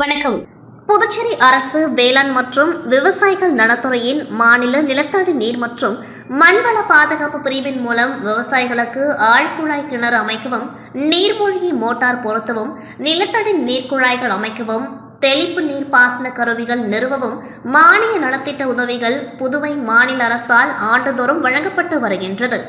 வணக்கம். புதுச்சேரி அரசு வேளாண் மற்றும் விவசாயிகள் நலத்துறையின் மாநில நிலத்தடி நீர் மற்றும் மண்வள பாதுகாப்பு பிரிவின் மூலம் விவசாயிகளுக்கு ஆழ்குழாய் கிணறு அமைக்கவும் நீர்மூழ்கி மோட்டார் பொருத்தவும் நிலத்தடி நீர்க்குழாய்கள் அமைக்கவும் தெளிப்பு நீர் பாசன கருவிகள் நிறுவவும் மானிய நலத்திட்ட உதவிகள் புதுவை மாநில அரசால் ஆண்டுதோறும் வழங்கப்பட்டு வருகின்றது.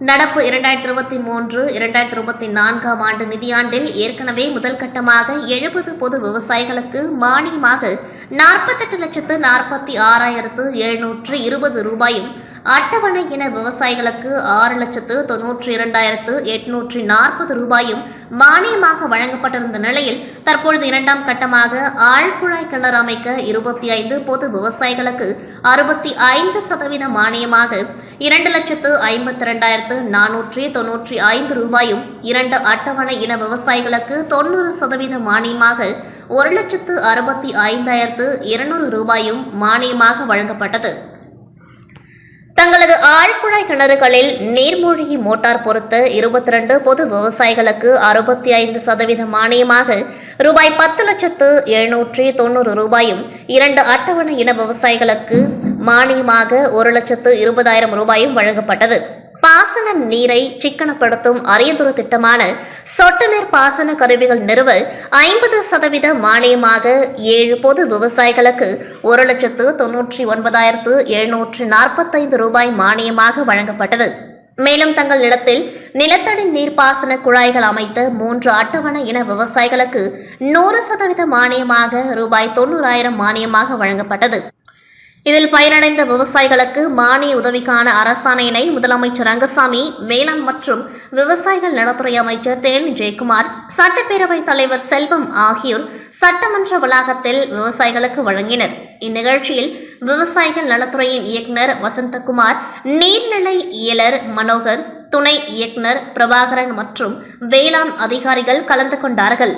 நடப்பு இரண்டாயிரத்தி இருபத்தி மூன்று இரண்டாயிரத்தி இருபத்தி நான்காம் ஆண்டு நிதியாண்டில் ஏற்கனவே முதல் கட்டமாக எழுபது பொது விவசாயிகளுக்கு மானியமாக நாற்பத்தெட்டு லட்சத்து நாற்பத்தி ஆறாயிரத்து எழுநூற்று இருபது ரூபாயும் அட்டவணை இன விவசாயிகளுக்கு ஆறு லட்சத்து தொன்னூற்றி இரண்டாயிரத்து எட்நூற்றி நாற்பது ரூபாயும் மானியமாக வழங்கப்பட்டிருந்த நிலையில் தற்பொழுது இரண்டாம் கட்டமாக ஆழ்குழாய் கிணறு அமைக்க இருபத்தி ஐந்து பொது விவசாயிகளுக்கு அறுபத்தி ஐந்து சதவீத மானியமாக இரண்டு லட்சத்து ஐம்பத்தி ரெண்டாயிரத்து நானூற்றி தொன்னூற்றி ஐந்து ரூபாயும் இரண்டு அட்டவணை இன விவசாயிகளுக்கு தொண்ணூறு சதவீத மானியமாக ஒரு லட்சத்து அறுபத்தி ஐந்தாயிரத்து இருநூறு ரூபாயும் மானியமாக வழங்கப்பட்டது. தங்களது ஆழ்குழாய் கிணறுகளில் நீர்மூழ்கி மோட்டார் பொருத்த இருபத்தி ரெண்டு பொது விவசாயிகளுக்கு அறுபத்தி ஐந்து சதவீத மானியமாக ரூபாய் பத்து லட்சத்து எழுநூற்றி தொண்ணூறு ரூபாயும் இரண்டு அட்டவணை இன விவசாயிகளுக்கு மானியமாக ஒரு லட்சத்து இருபதாயிரம் ரூபாயும் வழங்கப்பட்டது. பாசன நீரை சிக்கனப்படுத்தும் அரியதுர திட்டமான சொட்டு நீர் பாசன கருவிகள் நிறுவ ஐம்பது சதவீத மானியமாக ஏழு பொது விவசாயிகளுக்கு ஒரு லட்சத்து தொன்னூற்றி ஒன்பதாயிரத்து எழுநூற்று நாற்பத்தைந்து ரூபாய் மானியமாக வழங்கப்பட்டது. மேலும் தங்கள் நிலத்தில் நிலத்தடி நீர்ப்பாசன குழாய்கள் அமைத்த மூன்று அட்டவணை இன விவசாயிகளுக்கு நூறு சதவீத மானியமாக ரூபாய் தொண்ணூறாயிரம் மானியமாக வழங்கப்பட்டது. இதில் பயனடைந்த விவசாயிகளுக்கு மானிய உதவிக்கான அரசாணையினை முதலமைச்சர் ரங்கசாமி வேளாண் மற்றும் விவசாயிகள் நலத்துறை அமைச்சர் தேனி ஜெயக்குமார் சட்டப்பேரவைத் தலைவர் செல்வம் ஆகியோர் சட்டமன்ற வளாகத்தில் விவசாயிகளுக்கு வழங்கினர். இந்நிகழ்ச்சியில் விவசாயிகள் நலத்துறையின் இயக்குனர் வசந்தகுமார் நீர்நிலை இயலர் மனோகர் துணை இயக்குனர் பிரபாகரன் மற்றும் வேளாண் அதிகாரிகள் கலந்து கொண்டார்கள்.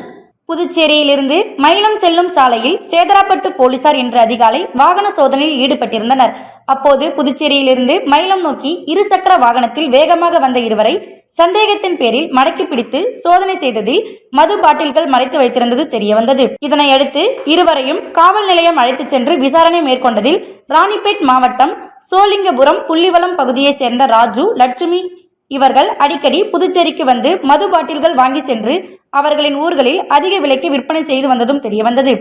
புதுச்சேரியிலிருந்து மயிலம் செல்லும் சாலையில் சேதராப்பட்டு போலீசார் இன்று அதிகாலை வாகன சோதனையில் ஈடுபட்டிருந்தனர். அப்போது புதுச்சேரியிலிருந்து மயிலம் நோக்கி இருசக்கர வாகனத்தில் வேகமாக வந்த இருவரை சந்தேகத்தின் பேரில் மடக்கி பிடித்து சோதனை செய்ததில் மது பாட்டில்கள் மறைத்து வைத்திருந்தது தெரியவந்தது. இதனையடுத்து இருவரையும் காவல் நிலையம் அழைத்துச் சென்று விசாரணை மேற்கொண்டதில் ராணிப்பேட் மாவட்டம் சோலிங்கபுரம் புள்ளிவளம் பகுதியைச் சேர்ந்த ராஜு லட்சுமி இவர்கள் அடிக்கடி புதுச்சேரிக்கு வந்து மது பாட்டில்கள் வாங்கி சென்று அவர்களின் ஊர்களில் அதிக விலைக்கு விற்பனை செய்து வந்ததும் தெரியவந்தது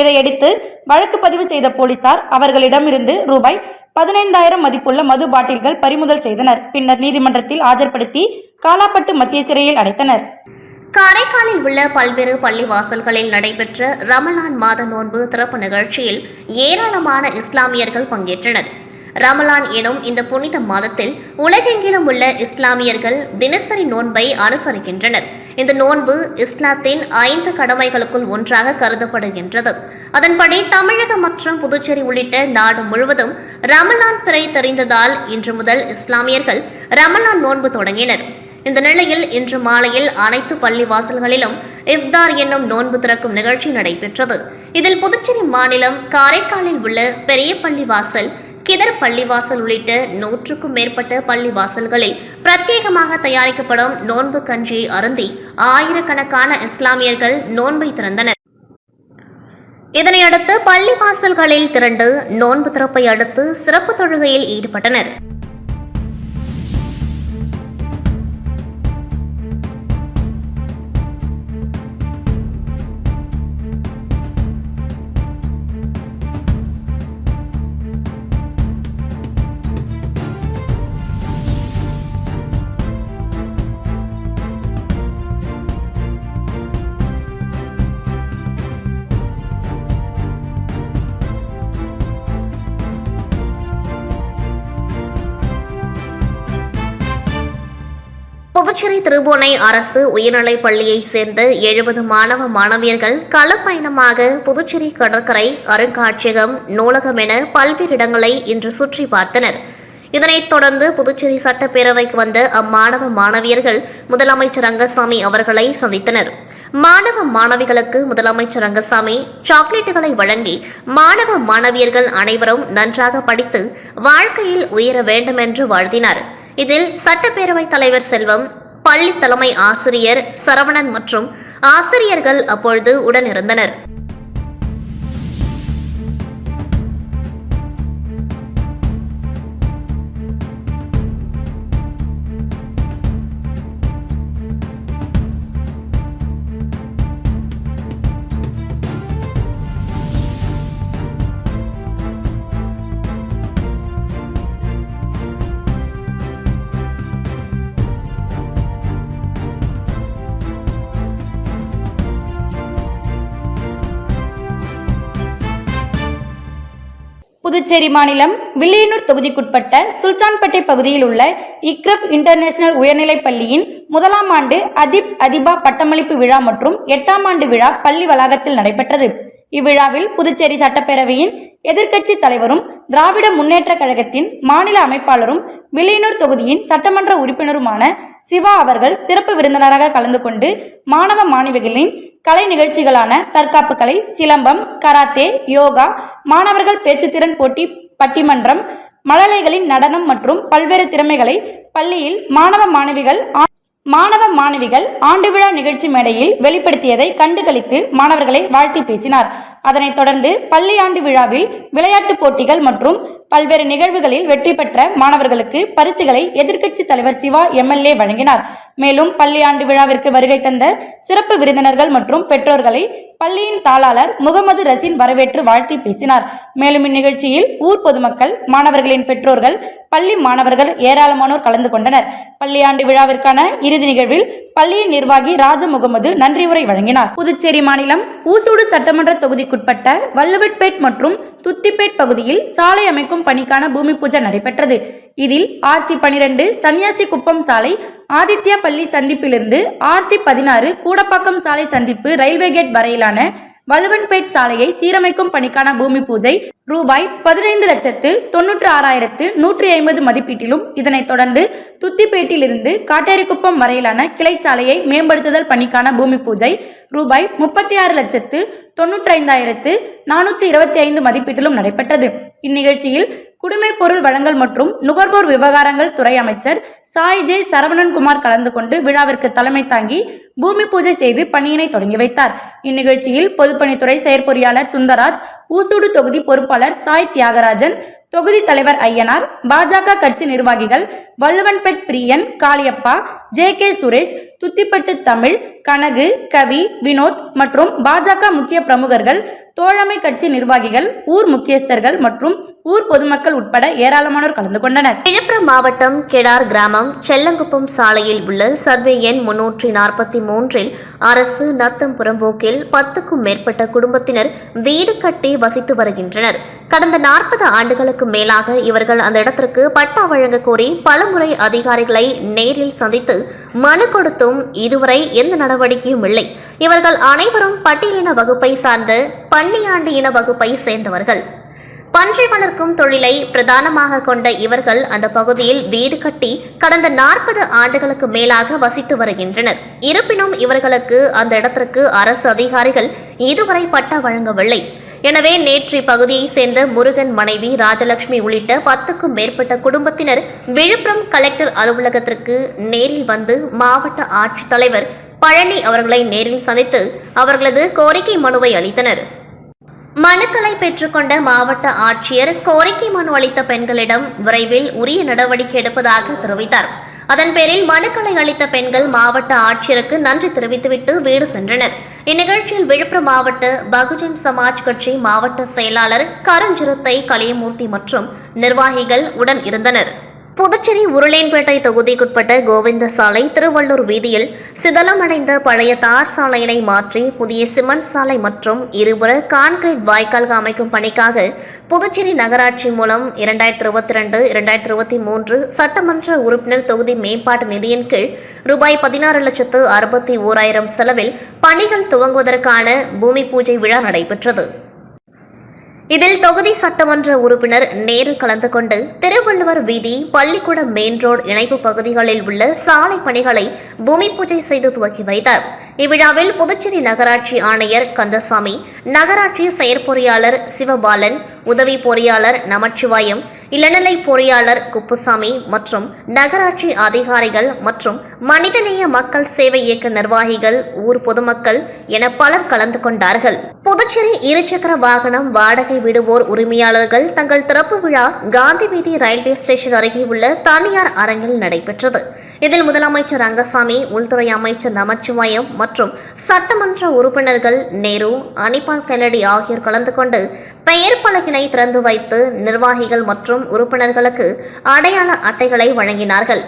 இதையடுத்து வழக்கு பதிவு செய்த போலீசார் அவர்களிடமிருந்து ரூபாய் பதினைந்தாயிரம் மதிப்புள்ள மது பாட்டில்கள் பறிமுதல் செய்தனர். பின்னர் நீதிமன்றத்தில் ஆஜர்படுத்தி காலாப்பட்டு மத்திய சிறையில் அடைத்தனர். காரைக்காலில் உள்ள பல்வேறு பள்ளிவாசல்களில் நடைபெற்ற ரமலான் மாத நோன்பு திறப்பு நிகழ்ச்சியில் ஏராளமான இஸ்லாமியர்கள் பங்கேற்றனர். ரமலான் எனும் இந்த புனித மாதத்தில் உலகெங்கிலும் உள்ள இஸ்லாமியர்கள் தினசரி நோன்பை அனுசரிக்கின்றனர். இந்த நோன்பு இஸ்லாத்தின் ஐந்து கடமைகளுக்குள் ஒன்றாக கருதப்படுகின்றது. அதன்படி தமிழகம் மற்றும் புதுச்சேரி உள்ளிட்ட நாடு முழுவதும் ரமலான் பிறை தெரிந்ததால் இன்று முதல் இஸ்லாமியர்கள் ரமலான் நோன்பு தொடங்கினர். இந்த நிலையில் இன்று மாலையில் அனைத்து பள்ளி வாசல்களிலும் இஃப்தார் என்னும் நோன்பு திறக்கும் நிகழ்ச்சி நடைபெற்றது. இதில் புதுச்சேரி மாநிலம் காரைக்காலில் உள்ள பெரிய பள்ளி வாசல் கிதர் பள்ளிவாசல் உள்ளிட்ட நூற்றுக்கும் மேற்பட்ட பள்ளிவாசல்களில் பிரத்யேகமாக தயாரிக்கப்படும் நோன்பு கஞ்சியை அருந்தி ஆயிரக்கணக்கான இஸ்லாமியர்கள் நோன்பை திறந்தனர். இதனையடுத்து பள்ளிவாசல்களில் திரண்டு நோன்பு திறப்பை அடுத்து சிறப்பு தொழுகையில் ஈடுபட்டனர். புதுச்சேரி திருபுவனை அரசு உயர்நிலைப் பள்ளியைச் சேர்ந்த எழுபது மாணவ மாணவியர்கள் களப்பயணமாக புதுச்சேரி கடற்கரை அருங்காட்சியகம் நூலகம் என பல்வேறு இடங்களை இன்று சுற்றி பார்த்தனர். இதனைத் தொடர்ந்து புதுச்சேரி சட்டப்பேரவைக்கு வந்த அம்மாணவ மாணவியர்கள் முதலமைச்சர் ரங்கசாமி அவர்களை சந்தித்தனர். மாணவ மாணவிகளுக்கு முதலமைச்சர் ரங்கசாமி சாக்லேட்டுகளை வழங்கி மாணவ மாணவியர்கள் அனைவரும் நன்றாக படித்து வாழ்க்கையில் உயர வேண்டும் என்று வாழ்த்தினார். இதில் சட்டப்பேரவைத் தலைவர் செல்வம் பள்ளி தலைமை ஆசிரியர் சரவணன் மற்றும் ஆசிரியர்கள் அப்பொழுது உடனிருந்தனர். புதுச்சேரி மாநிலம் வில்லியனூர் தொகுதிக்குட்பட்ட சுல்தான்பேட்டை பகுதியில் உள்ள இக்ரஃப் இன்டர்நேஷனல் உயர்நிலைப் பள்ளியின் முதலாம் ஆண்டு அதிப் அதிபா பட்டமளிப்பு விழா மற்றும் எட்டாம் ஆண்டு விழா பள்ளி வளாகத்தில் நடைபெற்றது. இவ்விழாவில் புதுச்சேரி சட்டப்பேரவையின் எதிர்க்கட்சி தலைவரும் திராவிட முன்னேற்ற கழகத்தின் மாநில அமைப்பாளரும் வில்லியனூர் தொகுதியின் சட்டமன்ற உறுப்பினருமான சிவா அவர்கள் சிறப்பு விருந்தினராக கலந்து கொண்டு மாணவ மாணவிகளின் கலை நிகழ்ச்சிகளான தற்காப்பு கலை சிலம்பம் கராத்தே யோகா மாணவர்கள் பேச்சுத்திறன் போட்டி பட்டிமன்றம் மழலைகளின் நடனம் மற்றும் பல்வேறு திறமைகளை பள்ளியில் மாணவ மாணவிகள் மாணவ மாணவிகள் ஆண்டு விழா நிகழ்ச்சி மேடையில் வெளிப்படுத்தியதை கண்டுகளித்து மாணவர்களை வாழ்த்தி பேசினார். அதனைத் தொடர்ந்து பள்ளி ஆண்டு விழாவில் விளையாட்டுப் போட்டிகள் மற்றும் பல்வேறு நிகழ்வுகளில் வெற்றி பெற்ற மாணவர்களுக்கு பரிசுகளை எதிர்க்கட்சி தலைவர் சிவா எம்எல்ஏ வழங்கினார். மேலும் பள்ளி ஆண்டு விழாவிற்கு வருகை தந்த சிறப்பு விருந்தினர்கள் மற்றும் பெற்றோர்களை பள்ளியின் தாளாளர் முகமது ரசீன் வரவேற்று வாழ்த்தி பேசினார். மேலும் இந்நிகழ்ச்சியில் ஊர் பொதுமக்கள் மாணவர்களின் பெற்றோர்கள் பள்ளி மாணவர்கள் ஏராளமானோர் கலந்து கொண்டனர். பள்ளியாண்டு விழாவிற்கான இறுதி நிகழ்வில் பள்ளியின் நிர்வாகி ராஜ முகமது நன்றி உரை வழங்கினார். புதுச்சேரி மாநிலம் ஊசூடு சட்டமன்ற தொகுதிக்குட்பட்ட வல்லுவட்பேட் மற்றும் துத்திப்பேட் பகுதியில் சாலை அமைக்கும் பணிக்கான பூமி பூஜை நடைபெற்றது. இதில் ஆர்சி பனிரெண்டு சன்னியாசி குப்பம் சாலை ஆதித்யா பள்ளி சந்திப்பிலிருந்து ஆர்சி பதினாறு கூடப்பாக்கம் சாலை சந்திப்பு ரயில்வே கேட் வரையிலான வலுவன்பேட் சாலையை சீரமைக்கும் பணிக்கான பூமி பூஜை ரூபாய் பதினைந்து லட்சத்து தொன்னூற்று ஆறாயிரத்து நூற்றி ஐம்பது மதிப்பீட்டிலும் இதனைத் தொடர்ந்து துத்திப்பேட்டிலிருந்து காட்டேரிக்குப்பம் வரையிலான கிளை சாலையை மேம்படுத்துதல் பணிக்கான பூமி பூஜை ரூபாய் முப்பத்தி ஆறு லட்சத்து தொன்னூற்றைந்தாயிரத்து நானூற்றி இருபத்தி ஐந்து மதிப்பீட்டிலும் நடைபெற்றது. இந்நிகழ்ச்சியில் குடிமை பொருள் வழங்கல் மற்றும் நுகர்வோர் விவகாரங்கள் துறை அமைச்சர் சாய் ஜே சரவணன்குமார் கலந்து கொண்டு விழாவிற்கு தலைமை தாங்கி பூமி பூஜை செய்து பணியினை தொடங்கி வைத்தார். இந்நிகழ்ச்சியில் பொதுப்பணித்துறை செயற்பொறியாளர் சுந்தராஜ் ஊசூடு தொகுதி பொறுப்பாளர் சாய் தியாகராஜன் தொகுதி தலைவர் ஐயனார் பாஜக கட்சி நிர்வாகிகள் வள்ளுவன்பெட் பிரியன் காளியப்பா ஜே கே சுரேஷ் துத்திப்பட்டு தமிழ் கனகு கவி வினோத் மற்றும் பாஜக முக்கிய பிரமுகர்கள் தோழமை கட்சி நிர்வாகிகள் ஊர் முக்கியஸ்தர்கள் மற்றும் ஊர் பொதுமக்கள் உட்பட ஏராளமானோர் கலந்து கொண்டனர். விழுப்புரம் மாவட்டம் கெடார் கிராமம் செல்லங்குப்பம் சாலையில் உள்ள சர்வே எண் முன்னூற்றி நாற்பத்தி மூன்றில் அரசு நத்தம் புறம்போக்கில் பத்துக்கும் மேற்பட்ட குடும்பத்தினர் வீடு கட்டி வசித்து வருகின்றனர். கடந்த நாற்பது ஆண்டுகளுக்கு மேலாக இவர்கள் அந்த இடத்திற்கு பட்டா வழங்க கோரி பலமுறை அதிகாரிகளை நேரில் சந்தித்து மனு கொடுத்தும் இதுவரை எந்த நடவடிக்கையும் இல்லை. இவர்கள் அனைவரும் பட்டியலின வகுப்பை சார்ந்த பன்னியாண்டு இன வகுப்பை சேர்ந்தவர்கள். பன்றி வளர்க்கும் தொழிலை பிரதானமாக கொண்ட இவர்கள் அந்த பகுதியில் வீடு கட்டி கடந்த நாற்பது ஆண்டுகளுக்கு மேலாக வசித்து வருகின்றனர். இருப்பினும் இவர்களுக்கு அந்த இடத்திற்கு அரசு அதிகாரிகள் இதுவரை பட்டா வழங்கவில்லை. எனவே நேற்று இப்பகுதியைச் சேர்ந்த முருகன் மனைவி ராஜலட்சுமி உள்ளிட்ட பத்துக்கும் மேற்பட்ட குடும்பத்தினர் விழுப்புரம் கலெக்டர் அலுவலகத்திற்கு நேரில் வந்து மாவட்ட ஆட்சித்தலைவர் பழனி அவர்களை நேரில் சந்தித்து அவர்களது கோரிக்கை மனுவை அளித்தனர். மனுக்களை பெற்றுக்கொண்ட மாவட்ட ஆட்சியர் கோரிக்கை மனு அளித்த பெண்களிடம் விரைவில் உரிய நடவடிக்கை எடுப்பதாக தெரிவித்தார். அதன் பேரில் மனுக்களை அளித்த பெண்கள் மாவட்ட ஆட்சியருக்கு நன்றி தெரிவித்துவிட்டு வீடு சென்றனர். இந்நிகழ்ச்சியில் விழுப்புரம் மாவட்ட பகுஜன் சமாஜ் கட்சி மாவட்ட செயலாளர் கரஞ்சிறுத்தை கலியமூர்த்தி மற்றும் நிர்வாகிகள் உடன் இருந்தனர். புதுச்சேரி உருளையன்பேட்டை தொகுதிக்குட்பட்ட கோவிந்த சாலை திருவள்ளூர் வீதியில் சிதலமடைந்த பழைய தார் சாலையினை மாற்றி புதிய சிமெண்ட் சாலை மற்றும் இருபுற கான்கிரீட் வாய்க்கால்கள் அமைக்கும் பணிக்காக புதுச்சேரி நகராட்சி மூலம் இரண்டாயிரத்தி இருபத்தி ரெண்டு இரண்டாயிரத்தி இருபத்தி மூன்று சட்டமன்ற உறுப்பினர் தொகுதி மேம்பாட்டு நிதியின் கீழ் ரூபாய் பதினாறு லட்சத்து அறுபத்தி ஓராயிரம் செலவில் பணிகள் துவங்குவதற்கான பூமி பூஜை விழா நடைபெற்றது. இதில் தொகுதி சட்டமன்ற உறுப்பினர் நேரு கலந்து கொண்டு திருவள்ளுவர் வீதி பள்ளிக்கூடம் மெயின் ரோடு இணைப்பு பகுதிகளில் உள்ள சாலை பணிகளை பூமி பூஜை செய்து துவக்கி வைத்தார். இவ்விழாவில் புதுச்சேரி நகராட்சி ஆணையர் கந்தசாமி நகராட்சி செயற்பொறியாளர் சிவபாலன் உதவி பொறியாளர் நமச்சிவாயம் இளநிலை பொறியாளர் குப்புசாமி மற்றும் நகராட்சி அதிகாரிகள் மற்றும் மனிதநேய மக்கள் சேவை இயக்க நிர்வாகிகள் ஊர் பொதுமக்கள் என பலர் கலந்து கொண்டார்கள். புதுச்சேரி இருசக்கர வாகனம் வாடகை விடுவோர் உரிமையாளர்கள் தங்கள் திறப்பு விழா காந்தி வீதி ரயில்வே ஸ்டேஷன் அருகே உள்ள தனியார் அரங்கில் நடைபெற்றது. இதில் முதலமைச்சர் ரங்கசாமி உள்துறை அமைச்சர் நமச்சிவாயம் மற்றும் சட்டமன்ற உறுப்பினர்கள் நேரு அனிபால் கென்னடி ஆகியோர் கலந்து கொண்டு பெயர் பலகினை திறந்து வைத்து நிர்வாகிகள் மற்றும் உறுப்பினர்களுக்கு அடையாள அட்டைகளை வழங்கினார்கள்.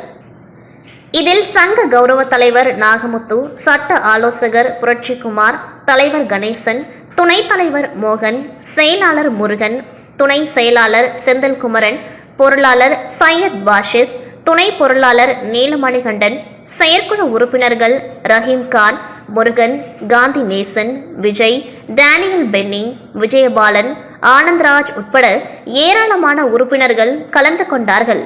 இதில் சங்க கௌரவ தலைவர் நாகமுத்து சட்ட ஆலோசகர் புரட்சிக்குமார் தலைவர் கணேசன் துணைத் தலைவர் மோகன் செயலாளர் முருகன் துணை செயலாளர் செந்தில்குமரன் பொருளாளர் சையத் பாஷித் துணை பொருளாளர் நீலமணிகண்டன் செயற்குழு உறுப்பினர்கள் ரஹீம் கான் முருகன் காந்தி நேசன் விஜய் டேனியல் பென்னிங் விஜயபாலன் ஆனந்த்ராஜ் உட்பட ஏராளமான உறுப்பினர்கள் கலந்து கொண்டார்கள்.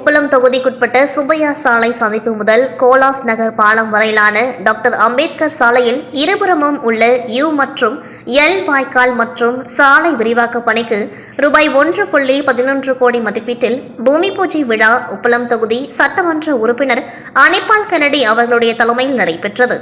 உப்பளம் தொகுதிக்குட்பட்ட சுப்பையா சாலை சந்திப்பு முதல் கோலாஸ் நகர் பாலம் வரையிலான டாக்டர் அம்பேத்கர் சாலையில் இருபுறமும் உள்ள யூ மற்றும் எல் வாய்க்கால் மற்றும் சாலை விரிவாக்க பணிக்கு ரூபாய் ஒன்று புள்ளி பதினொன்று கோடி மதிப்பீட்டில் பூமி பூஜை விழா உப்பளம் தொகுதி சட்டமன்ற உறுப்பினர் அனிபால் கனடி அவர்களுடைய தலைமையில் நடைபெற்றது.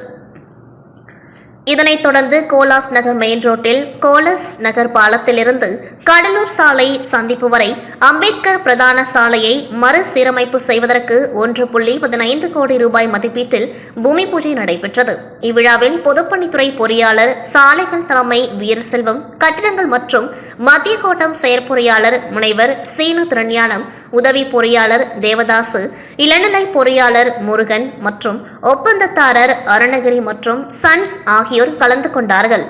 இதனைத் தொடர்ந்து கோலாஸ் நகர் மெயின் ரோட்டில் கோலஸ் நகர் பாலத்திலிருந்து கடலூர் சாலை சந்திப்பு வரை அம்பேத்கர் பிரதான சாலையை மறுசீரமைப்பு செய்வதற்கு ஒன்று புள்ளி பதினைந்து கோடி ரூபாய் மதிப்பீட்டில் பூமி பூஜை நடைபெற்றது. இவ்விழாவில் பொதுப்பணித்துறை பொறியாளர் சாலைகள் தலைமை வீரசெல்வம் கட்டிடங்கள் மற்றும் மத்திய கோட்டம் செயற்பொறியாளர் முனைவர் சீனு திருஞானம் உதவி பொறியாளர் தேவதாசு இளநிலை பொறியாளர் முருகன் மற்றும் ஒப்பந்ததாரர் அருணகிரி மற்றும் சன்ஸ் ஆகியோர் கலந்து கொண்டார்கள்.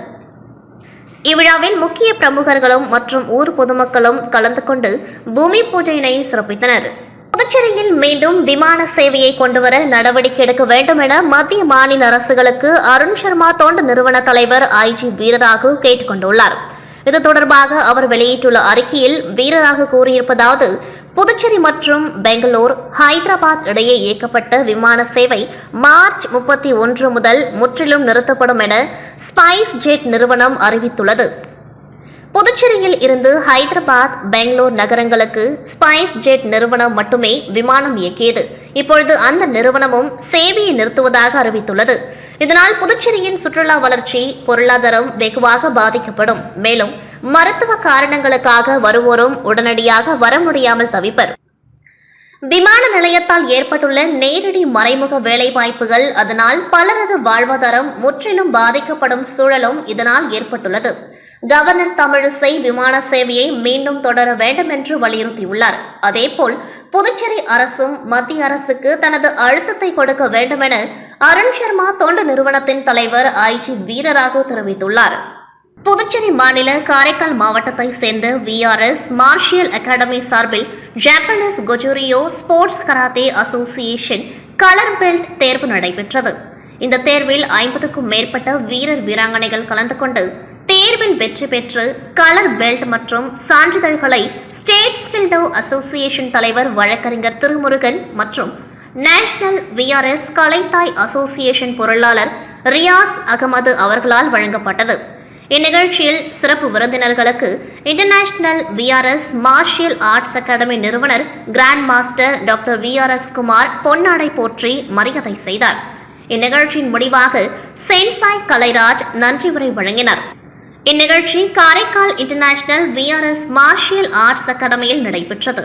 இவ்விழாவில் முக்கிய பிரமுகர்களும் மற்றும் ஊர் பொதுமக்களும் கலந்து கொண்டு பூமி பூஜையினை சிறப்பித்தனர். புதுச்சேரியில் மீண்டும் விமான சேவையை கொண்டுவர நடவடிக்கை எடுக்க வேண்டும் என மத்திய மாநில அரசுகளுக்கு அருண் சர்மா தொண்டு நிறுவன தலைவர் ஐஜி வீரராகு கேட்டுக்கொண்டுள்ளார். இது தொடர்பாக அவர் வெளியிட்டுள்ள அறிக்கையில் வீரராக கூறியிருப்பதாவது புதுச்சேரி மற்றும் பெங்களூர் ஹைதராபாத் இடையே இயக்கப்பட்ட விமான சேவை மார்ச் முப்பத்தி ஒன்று முதல் முற்றிலும் நிறுத்தப்படும் என ஸ்பைஸ் ஜெட் நிறுவனம் அறிவித்துள்ளது. புதுச்சேரியில் இருந்து ஹைதராபாத் பெங்களூர் நகரங்களுக்கு ஸ்பைஸ் ஜெட் நிறுவனம் மட்டுமே விமானம் இயக்கியது. இப்பொழுது அந்த நிறுவனமும் சேவையை நிறுத்துவதாக அறிவித்துள்ளது. இதனால் புதுச்சேரியின் சுற்றுலா வளர்ச்சி பொருளாதாரம் வெகுவாக பாதிக்கப்படும். மேலும் மருத்துவ காரணங்களுக்காக வருவோரும் உடனடியாக வர முடியாமல் தவிப்பர். விமான நிலையத்தால் ஏற்பட்டுள்ள நேரடி மறைமுக வேலைவாய்ப்புகள் அதனால் பலரது வாழ்வாதாரம் முற்றிலும் பாதிக்கப்படும் சூழலும் இதனால் ஏற்பட்டுள்ளது. கவர்னர் தமிழிசை விமான சேவையை மீண்டும் தொடர வேண்டும் என்று வலியுறுத்தியுள்ளார். அதேபோல் புதுச்சேரி அரசும் மத்திய அரசுக்கு தனது அழுத்தத்தை கொடுக்க வேண்டும் என அருண் சர்மா தொண்டு நிறுவனத்தின் தலைவர் ஐஜி வீரராகு தெரிவித்துள்ளார். புதுச்சேரி மாநில காரைக்கால் மாவட்டத்தை சேர்ந்த விஆர்எஸ் மார்ஷியல் அகாடமி சார்பில் Japanese Gojuryu sports karate association colour belt தேர்வு நடைபெற்றது. இந்த தேர்வில் ஐம்பதுக்கும் மேற்பட்ட வீரர் வீராங்கனைகள் கலந்து கொண்டு தேர்வில் வெற்றி பெற்று கலர் பெல்ட் மற்றும் சான்றிதழ்களை ஸ்டேட் ஸ்கில்டோ அசோசியேஷன் தலைவர் வழக்கறிஞர் திருமுருகன் மற்றும் நேஷனல் விஆர்எஸ் கலைத்தாய் அசோசியேஷன் பொருளாளர் ரியாஸ் அகமது அவர்களால் வழங்கப்பட்டது. இந்நிகழ்ச்சியில் சிறப்பு விருந்தினர்களுக்கு international VRS martial arts academy நிறுவனர் grand master doctor VRS Kumar பொன்னாடை போற்றி மரியாதை செய்தார். இந்நிகழ்ச்சியின் முடிவாக சென்சாய் கலைராஜ் நன்றி உரை வழங்கினார். இந்நிகழ்ச்சி Karaikal international VRS martial arts அகாடமியில் நடைபெற்றது.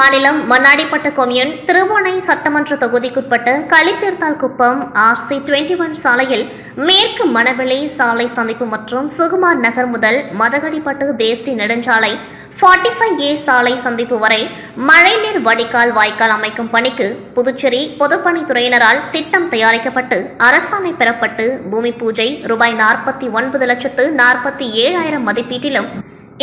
மாநிலம் மண்ணாடிப்பட்ட கொம்யூன் திருவோணை சட்டமன்ற தொகுதிக்குட்பட்ட களித்தீர்த்தால் குப்பம் ஆர்சி டுவெண்ட்டி ஒன் சாலையில் மேற்கு மணவெளி சாலை சந்திப்பு மற்றும் சுகுமார் நகர் முதல் மதகடிப்பட்டு தேசிய நெடுஞ்சாலை ஃபார்ட்டி ஃபைவ் ஏ சாலை சந்திப்பு வரை மழைநீர் வடிகால் வாய்க்கால் அமைக்கும் பணிக்கு புதுச்சேரி பொதுப்பணித்துறையினரால் திட்டம் தயாரிக்கப்பட்டு அரசாணை பெறப்பட்டு பூமி பூஜை ரூபாய் நாற்பத்தி ஒன்பது லட்சத்து நாற்பத்தி ஏழாயிரம் மதிப்பீட்டிலும்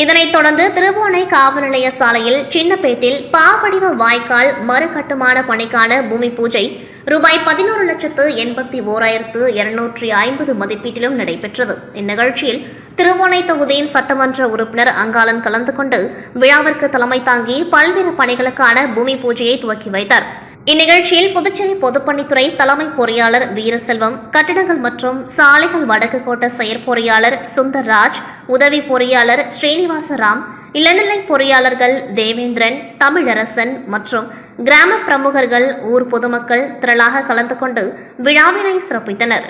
இதனைத் தொடர்ந்து திருவோணை காவல் நிலைய சாலையில் சின்னப்பேட்டில் பாவடிவ வாய்க்கால் மறுகட்டுமான பணிக்கான பூமி பூஜை. ரூபாய் பதினோரு லட்சத்து எண்பத்தி ஓராயிரத்து இருநூற்றி ஐம்பது மதிப்பீட்டிலும் நடைபெற்றது. இந்நிகழ்ச்சியில் திருவோணை தொகுதியின் சட்டமன்ற உறுப்பினர் அங்காளன் கலந்து கொண்டு விழாவிற்கு தலைமை தாங்கி பல்வேறு பணிகளுக்கான பூமி பூஜையை துவக்கி வைத்தார். இந்நிகழ்ச்சியில் புதுச்சேரி பொதுப்பணித்துறை தலைமை பொறியாளர் வீரசெல்வம் கட்டிடங்கள் மற்றும் சாலைகள் வடக்கு கோட்ட செயற்பொறியாளர் சுந்தர்ராஜ் உதவி பொறியாளர் ஸ்ரீனிவாசராம் இளநிலை பொறியாளர்கள் தேவேந்திரன் தமிழரசன் மற்றும் கிராம பிரமுகர்கள் ஊர் பொதுமக்கள் திரளாக கலந்து கொண்டு விழாவினை சிறப்பித்தனர்.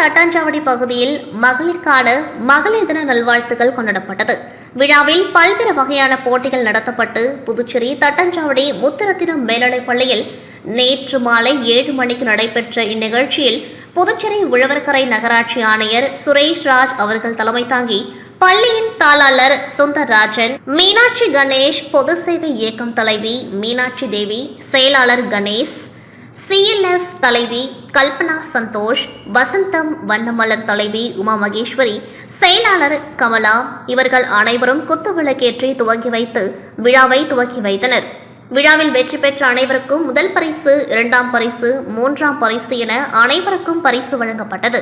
தட்டாஞ்சாவடி பகுதியில் மகளிருக்கான மகளிர் தின நல்வாழ்த்துக்கள் கொண்டாடப்பட்டது. விழாவில் பல்வேறு வகையான போட்டிகள் நடத்தப்பட்டு புதுச்சேரி தட்டாஞ்சாவடி முத்திரத்தினம் மேல்நிலைப் பள்ளியில் நேற்று மாலை ஏழு மணிக்கு நடைபெற்ற இந்நிகழ்ச்சியில் புதுச்சேரி உழவர்கரை நகராட்சி ஆணையர் சுரேஷ் ராஜ் அவர்கள் தலைமை தாங்கி பள்ளியின் தாளாளர் சுந்தர்ராஜன் மீனாட்சி கணேஷ் பொது சேவை இயக்கம் தலைவி மீனாட்சி தேவி செயலாளர் கணேஷ் சிஎல்எஃப் தலைவி கல்பனா சந்தோஷ் வசந்தம் வண்ணமலர் தலைவி உமா மகேஸ்வரி செயலாளர் கமலா இவர்கள் அனைவரும் குத்துவிளக்கேற்றி துவங்கி வைத்து விழாவை துவக்கி வைத்தனர். விழாவில் வெற்றி பெற்ற அனைவருக்கும் முதல் பரிசு இரண்டாம் பரிசு மூன்றாம் பரிசு என அனைவருக்கும் பரிசு வழங்கப்பட்டது.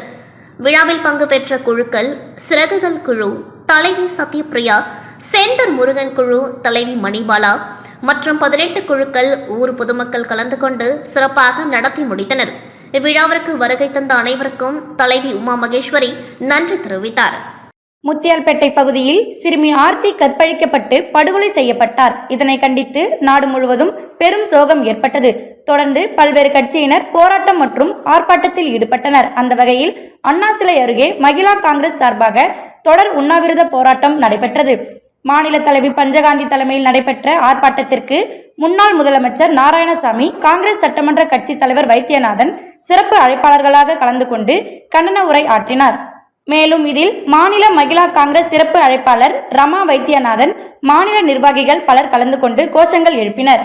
விழாவில் பங்கு பெற்ற குழுக்கள் சிறகுகள் குழு தலைவி சத்யபிரியா சேந்தர் முருகன் குழு தலைவி மணிபாலா மற்றும் பதினெட்டு குழுக்கள் ஊர் பொதுமக்கள் கலந்து கொண்டு சிறப்பாக நடத்தி முடித்தனர். இவ்விழாவிற்கு வருகை தந்த அனைவருக்கும் தலைவி உமா மகேஸ்வரி நன்றி தெரிவித்தார். முத்தியால்பேட்டை பகுதியில் சிறுமி ஆர்த்தி கற்பழிக்கப்பட்டு படுகொலை செய்யப்பட்டார். இதனை கண்டித்து நாடு முழுவதும் பெரும் சோகம் ஏற்பட்டது. தொடர்ந்து பல்வேறு கட்சியினர் போராட்டம் மற்றும் ஆர்ப்பாட்டத்தில் ஈடுபட்டனர். அந்த வகையில் அண்ணா சிலை அருகே மகிழா காங்கிரஸ் சார்பாக தொடர் உண்ணாவிரத போராட்டம் நடைபெற்றது. மாநில தலைவி பஞ்சகாந்தி தலைமையில் நடைபெற்ற ஆர்ப்பாட்டத்திற்கு முன்னாள் முதலமைச்சர் நாராயணசாமி காங்கிரஸ் சட்டமன்ற கட்சி தலைவர் வைத்தியநாதன் சிறப்பு அழைப்பாளர்களாக கலந்து கொண்டு கண்டன உரை ஆற்றினார். மேலும் இதில் மாநில மகிழா காங்கிரஸ் சிறப்பு அழைப்பாளர் ரமா வைத்தியநாதன் மாநில நிர்வாகிகள் பலர் கலந்து கொண்டு கோஷங்கள் எழுப்பினர்.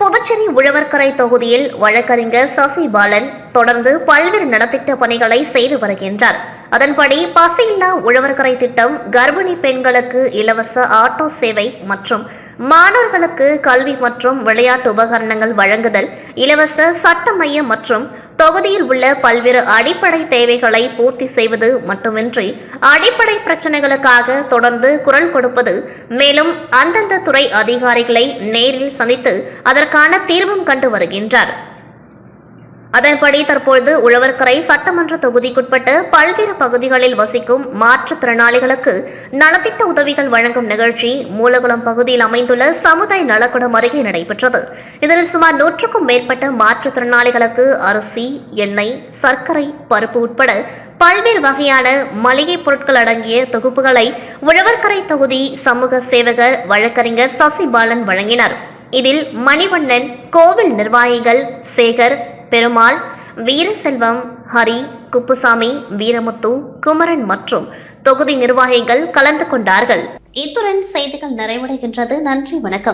புதுச்சேரி உழவர்கரை தொகுதியில் வழக்கறிஞர் சசி பாலன் தொடர்ந்து பல்வேறு நலத்திட்ட பணிகளை செய்து வருகின்றார். அதன்படி பசியில்லா உழவர்கரை திட்டம் கர்ப்பிணி பெண்களுக்கு இலவச ஆட்டோ சேவை மற்றும் மாணவர்களுக்கு கல்வி மற்றும் விளையாட்டு உபகரணங்கள் வழங்குதல் இலவச சட்ட மையம் மற்றும் தொகுதியில் உள்ள பல்வேறு அடிப்படை தேவைகளை பூர்த்தி செய்வது மட்டுமின்றி அடிப்படை பிரச்சனைகளுக்காக தொடர்ந்து குரல் கொடுப்பது மேலும் அந்தந்த துறை அதிகாரிகளை நேரில் சந்தித்து அதற்கான தீர்வும் கண்டு வருகின்றார். அதன்படி தற்பொழுது உழவர்கரை சட்டமன்ற தொகுதிக்குட்பட்ட பல்வேறு பகுதிகளில் வசிக்கும் மாற்றுத்திறனாளிகளுக்கு நலத்திட்ட உதவிகள் வழங்கும் நிகழ்ச்சி மூலகுளம் பகுதியில் அமைந்துள்ள சமுதாய நலக்குடம் அருகே நடைபெற்றது. இதில் சுமார் நூற்றுக்கும் மேற்பட்ட மாற்றுத்திறனாளிகளுக்கு அரிசி எண்ணெய் சர்க்கரை பருப்பு உட்பட பல்வேறு வகையான மளிகை பொருட்கள் அடங்கிய தொகுப்புகளை உழவர்கரை தொகுதி சமூக சேவகர் வழக்கறிஞர் சசிபாலன் வழங்கினார். இதில் மணிவண்ணன் கோவில் நிர்வாகிகள் சேகர் பெருமாள் வீரசெல்வம் ஹரி குப்புசாமி வீரமுத்து குமரன் மற்றும் தொகுதி நிர்வாகிகள் கலந்து கொண்டார்கள். இத்துடன் செய்திகள் நிறைவடைகின்றது. நன்றி வணக்கம்.